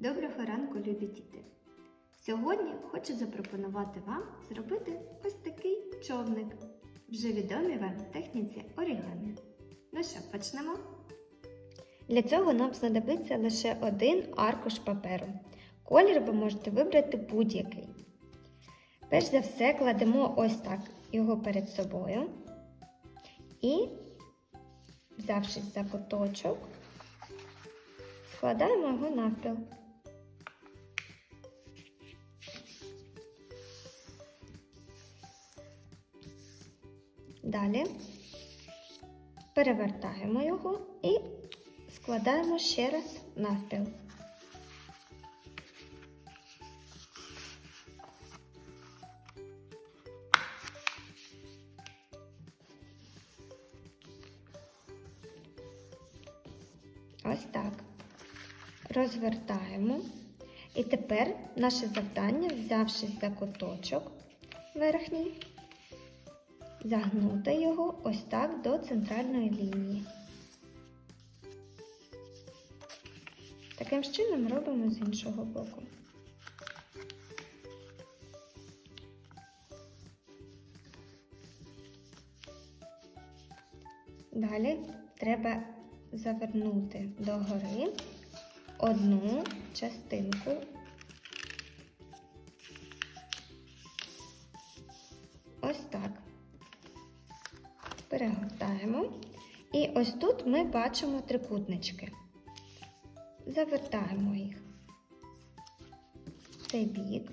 Доброго ранку, любі діти! Сьогодні хочу запропонувати вам зробити ось такий човник, вже відомій вам техніці орігамі. Ну що, почнемо? Для цього нам знадобиться лише один аркуш паперу. Колір ви можете вибрати будь-який. Перш за все кладемо ось так його перед собою і, взявшись за куточок, складаємо його навпіл. Далі перевертаємо його і складаємо ще раз навпіл. Ось так. Розвертаємо. І тепер наше завдання, взявшись за куточок верхній, загнути його ось так до центральної лінії. Таким чином робимо з іншого боку. Далі треба завернути догори одну частинку ось так. Перегортаємо. І ось тут ми бачимо трикутнички. Завертаємо їх в цей бік.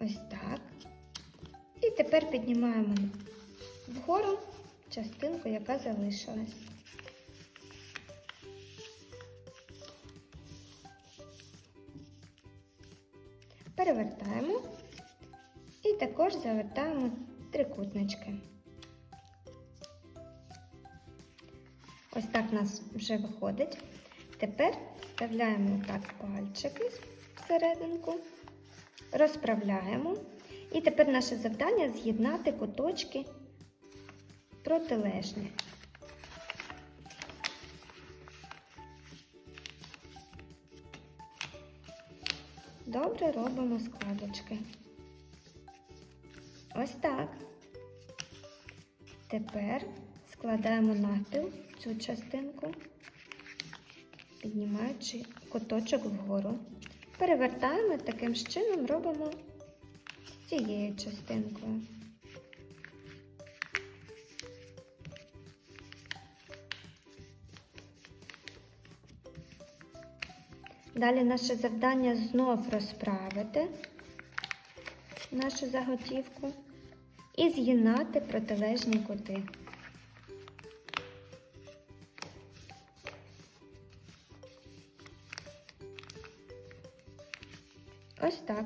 Ось так. І тепер піднімаємо вгору частинку, яка залишилась. Перевертаємо і також завертаємо трикутнички. Ось так у нас вже виходить. Тепер вставляємо так пальчики всерединку, розправляємо. І тепер наше завдання з'єднати куточки протилежні. Добре робимо складочки. Ось так. Тепер складаємо навпіл цю частинку, піднімаючи куточок вгору. Перевертаємо таким чином робимо з цією частинкою. Далі наше завдання знов розправити нашу заготівку і з'єднати протилежні кути. Ось так.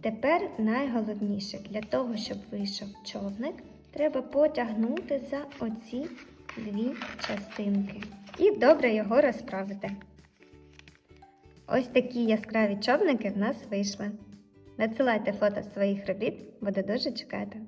Тепер найголовніше для того, щоб вийшов човник, треба потягнути за оці дві частинки. І добре його розправити. Ось такі яскраві човники в нас вийшли. Надсилайте фото своїх робіт, буду дуже чекати.